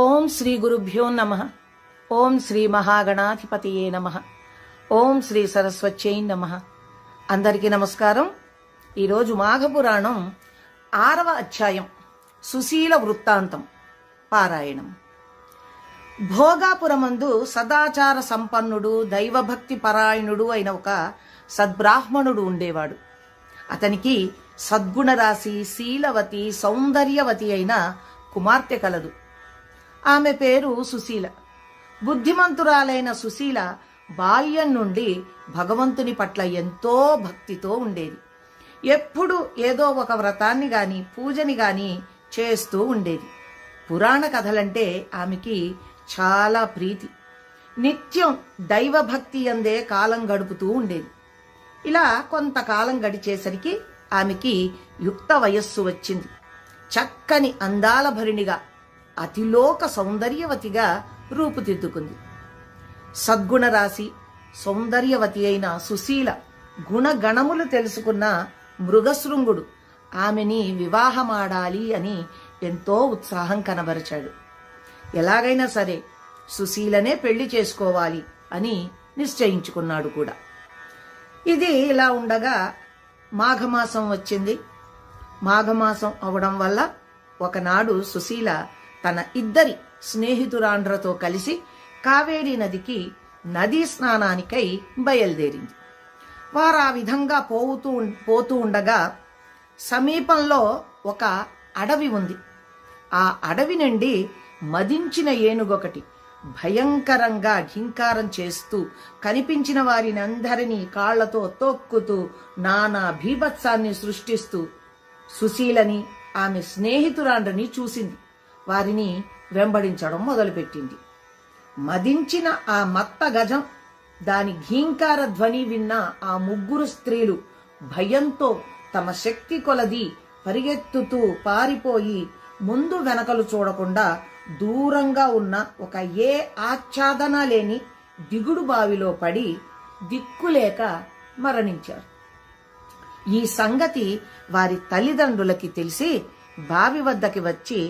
ఓం శ్రీ గురుభ్యో నమ. ఓం శ్రీ మహాగణాధిపతియే నమ. ఓం శ్రీ సరస్వత్యై నమ. అందరికీ నమస్కారం. ఈరోజు మాఘపురాణం ఆరవ అధ్యాయం సుశీల వృత్తాంతం పారాయణం. భోగాపురమందు సదాచార సంపన్నుడు దైవభక్తి పరాయణుడు అయిన ఒక సద్బ్రాహ్మణుడు ఉండేవాడు. అతనికి సద్గుణరాశి శీలవతి సౌందర్యవతి అయిన కుమార్తె కలదు. ఆమె పేరు సుశీల. బుద్ధిమంతురాలైన సుశీల బాల్యం నుండి భగవంతుని పట్ల ఎంతో భక్తితో ఉండేది. ఎప్పుడు ఏదో ఒక వ్రతాన్ని గాని పూజని గాని చేస్తూ ఉండేది. పురాణ కథలంటే ఆమెకి చాలా ప్రీతి. నిత్యం దైవభక్తి అందే కాలం గడుపుతూ ఉండేది. ఇలా కొంతకాలం గడిచేసరికి ఆమెకి యుక్త వయస్సు వచ్చింది. చక్కని అందాల భరిణిగా అతిలోక సౌందర్యవతిగా రూపుదిద్దుకుంది. సద్గుణ రాశి సౌందర్యవతి అయిన సుశీల గుణగణములు తెలుసుకున్న మృగశృంగుడు. ఆమెని వివాహమాడాలి అని ఎంతో ఉత్సాహం కనబరిచాడు. ఎలాగైనా సరే సుశీలనే పెళ్ళి చేసుకోవాలి అని నిశ్చయించుకున్నాడు కూడా. ఇది ఇలా ఉండగా మాఘమాసం వచ్చింది. మాఘమాసం అవడం వల్ల ఒకనాడు సుశీల తన ఇద్దరి స్నేహితురాండ్రతో కలిసి కావేరీ నదికి నదీ స్నానానికై బయలుదేరింది. వారు ఆ విధంగా పోతూ పోతూ ఉండగా సమీపంలో ఒక అడవి ఉంది. ఆ అడవి నుండి మదించిన ఏనుగొకటి భయంకరంగా ఘింకారం చేస్తూ కనిపించిన వారిని అందరినీ కాళ్ళతో తొక్కుతూ నానా భీభత్సాన్ని సృష్టిస్తూ సుశీలని ఆమె స్నేహితురాండ్రని చూసింది. వారిని వెంబడించడం మొదలుపెట్టింది. మదించిన ఆ మత్త గజం దాని ఘీంకార ధ్వని విన్న ఆ ముగ్గురు స్త్రీలు భయంతో తమ శక్తి కొలది పరిగెత్తుతూ పారిపోయి ముందు వెనకలు చూడకుండా దూరంగా ఉన్న ఒక ఏ ఆచ్ఛాదన లేని దిగుడు బావిలో పడి దిక్కులేక మరణించారు. ఈ సంగతి వారి తల్లిదండ్రులకి తెలిసి బావి వద్దకి వచ్చి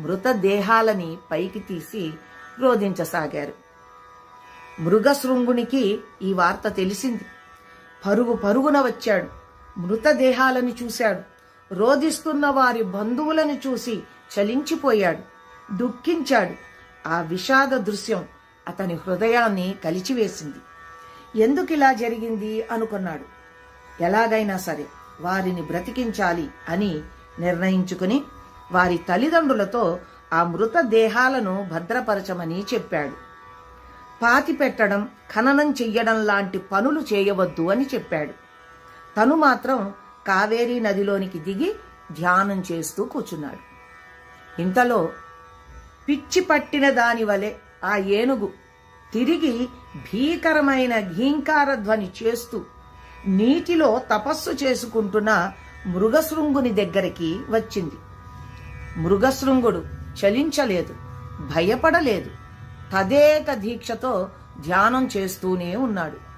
మృతదేహాలని పైకి తీసి రోధించసాగారు మృగశృంగునికి ఈ వార్త తెలిసింది. పరుగు పరుగున వచ్చాడు. మృతదేహాలను చూశాడు. రోధిస్తున్న వారి బంధువులను చూసి చలించిపోయాడు. దుఃఖించాడు. ఆ విషాద దృశ్యం అతని హృదయాన్ని కలిచివేసింది. ఎందుకిలా జరిగింది అనుకున్నాడు. ఎలాగైనా సరే వారిని బ్రతికించాలి అని నిర్ణయించుకుని వారి తల్లిదండ్రులతో ఆ మృతదేహాలను భద్రపరచమని చెప్పాడు. పాతి పెట్టడం ఖననం చెయ్యడం లాంటి పనులు చేయవద్దు అని చెప్పాడు. తను మాత్రం కావేరీ నదిలోనికి దిగి ధ్యానం చేస్తూ కూర్చున్నాడు ఇంతలో పిచ్చి పట్టిన దాని వలె ఆ ఏనుగు తిరిగి భీకరమైన ఘీంకార ధ్వని చేస్తూ నీటిలో తపస్సు చేసుకుంటున్న మృగశృంగుని దగ్గరికి వచ్చింది. మృగశృంగుడు చలించలేదు భయపడలేదు. తదేక దీక్షతో ధ్యానం చేస్తూనే ఉన్నాడు.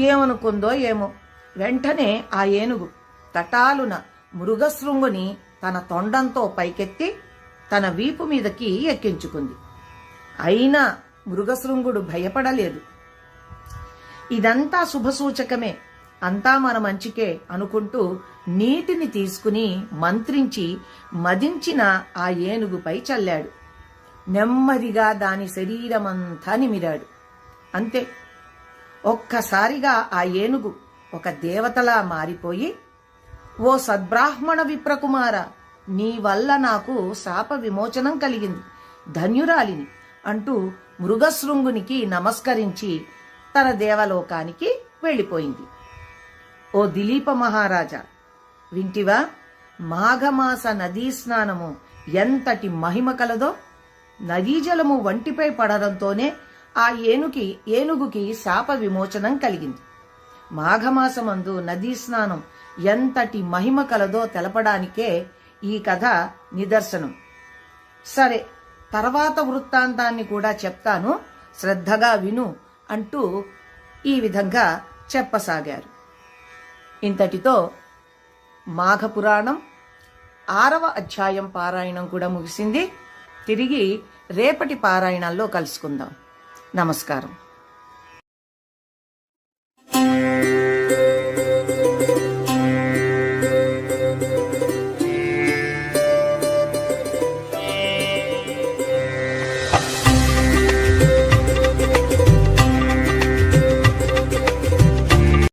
ఏమనుకుందో ఏమో. వెంటనే ఆ ఏనుగు తటాలున మృగశృంగుని తన తొండంతో పైకెత్తి తన వీపు మీదకి ఎక్కించుకుంది. అయినా మృగశృంగుడు భయపడలేదు. ఇదంతా శుభసూచకమే. అంతా మన మంచికే అనుకుంటూ నీటిని తీసుకుని మంత్రించి మదించిన ఆ ఏనుగుపై చల్లాడు. నెమ్మదిగా దాని శరీరమంతా నిమిరాడు. అంతే. ఒక్కసారిగా ఆ ఏనుగు ఒక దేవతలా మారిపోయి ఓ సద్బ్రాహ్మణ విప్రకుమార నీ వల్ల నాకు శాప విమోచనం కలిగింది. ధన్యురాలిని అంటూ మృగశృంగునికి నమస్కరించి తన దేవలోకానికి వెళ్ళిపోయింది. ఓ దిలీప మహారాజా వింటివా? మాఘమాస నదీ స్నానము ఎంతటి మహిమ కలదో నదీ జలము వంటిపై పడడంతోనే ఆ ఏనుకి ఏనుగుకి శాప విమోచనం కలిగింది. మాఘమాసమందు నదీ స్నానం ఎంతటి మహిమ కలదో తెలపడానికే ఈ కథ నిదర్శనం. సరే తర్వాత వృత్తాంతాన్ని కూడా చెప్తాను. శ్రద్ధగా విను అంటూ ఈ విధంగా చెప్పసాగారు. ఇంతటితో మాఘపురాణం ఆరవ అధ్యాయం పారాయణం కూడా ముగిసింది. తిరిగి రేపటి పారాయణాల్లో కలుసుకుందాం. నమస్కారం.